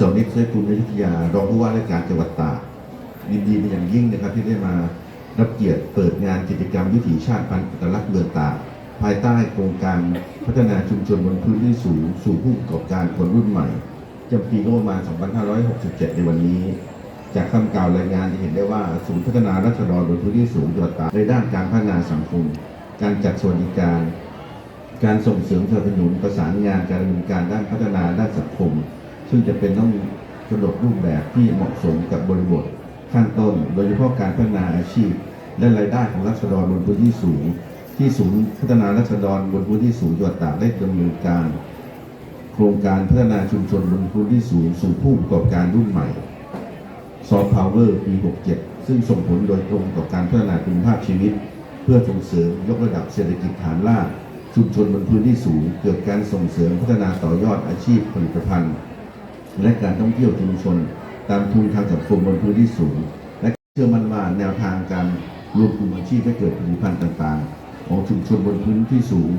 สมนิตเสกุลวิทยารองผู้ว่าราชการจังหวัดตากยินดีเป็นอย่างยิ่งนะครับที่ได้มารับเกียรติเปิดงานกิจกรรมวิถีชาติพันธุ์อัตลักษณ์เมืองตากภายใต้โครงการพัฒนาชุมชนบนพื้นที่สูง สู่ผู้ประกอบการคนรุ่นใหม่จำปีงบประมาณ 2567 ในวันนี้ จากคำกล่าวรายงานจะเห็นได้ว่าศูนย์พัฒนารัษฎรบนพื้นที่สูงจังหวัดตากในด้านการพัฒนาสังคม การจัดสวัสดิการ การส่งเสริมสนับสนุนประสานงานการดำเนินการด้านพัฒนาด้านสังคม ซึ่งจะเป็นต้องกำหนดรูปแบบที่เหมาะสมกับบริบทขั้นต้น โดยเฉพาะการพัฒนาอาชีพ และรายได้ของรัษฎรบนพื้นที่สูง ที่ศูนย์พัฒนารัษฎรบนพื้นที่สูงจังหวัดตากได้ดำเนินการ โครงการพัฒนาชุมชนบนพื้นที่สูงสู่ผู้ประกอบการรุ่นใหม่ซอฟต์พาวเวอร์ปี 67 ซึ่งส่งผลโดยตรงต่อการพัฒนาคุณภาพชีวิต เพื่อส่งเสริมยกระดับเศรษฐกิจฐานรากชุมชนบนพื้นที่สูง เกิดการส่งเสริมพัฒนาต่อยอดอาชีพผลิตภัณฑ์ และการท่องเที่ยวชุมชน ตามทุนทางสังคมบนพื้นที่สูง และเชื่อมั่นว่าแนวทางการรวมกลุ่มอาชีพให้เกิดผลิตภัณฑ์ต่างๆ ของชุมชนบนพื้นที่สูง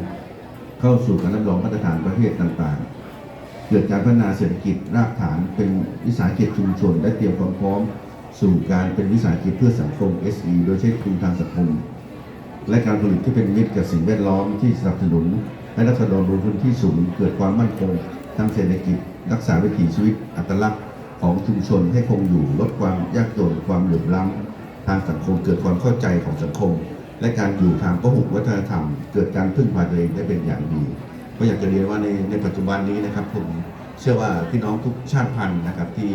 เข้าสู่การรับรองมาตรฐานประเภทต่างๆ เกิดการพัฒนาเศรษฐกิจรากฐานเป็นวิสาหกิจชุมชน และเตรียมความพร้อม สู่การเป็นวิสาหกิจเพื่อสังคม SE โดยใช้ทุนทางสังคมและการผลิตที่เป็นมิตรกับสิ่งแวดล้อมที่สนับสนุน ให้รัษฎรบนพื้นที่สูงเกิดความมั่นคงทางเศรษฐกิจ รักษาวิถีชีวิตอัตลักษณ์ของชุมชนให้คงอยู่ลดความยากจนความเหลื่อมล้ำทางสังคมเกิดความเข้าใจของสังคม และการอยู่ทางพหุวัฒนธรรม เกิดการพึ่งพาตัวเองได้เป็นอย่างดีก็อยากจะเรียนว่าในในปัจจุบันนี้นะครับผมเชื่อว่าพี่น้องทุกชาติพันธุ์นะครับที่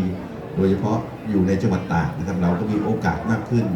โดยเฉพาะอยู่ในจังหวัดตากนะครับเราก็มีโอกาสมากขึ้น